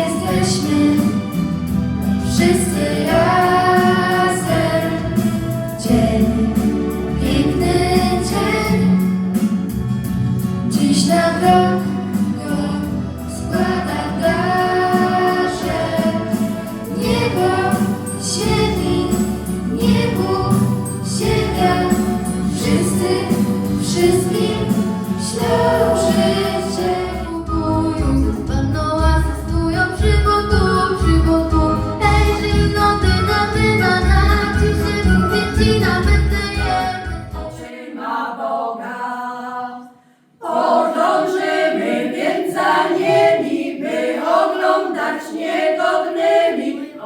jesteśmy wszyscy razem. Dzień, piękny dzień, dziś na rok go składa darze. Niebo się niebo sięga, wszyscy, wszystkim.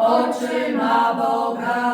oczy na Boga.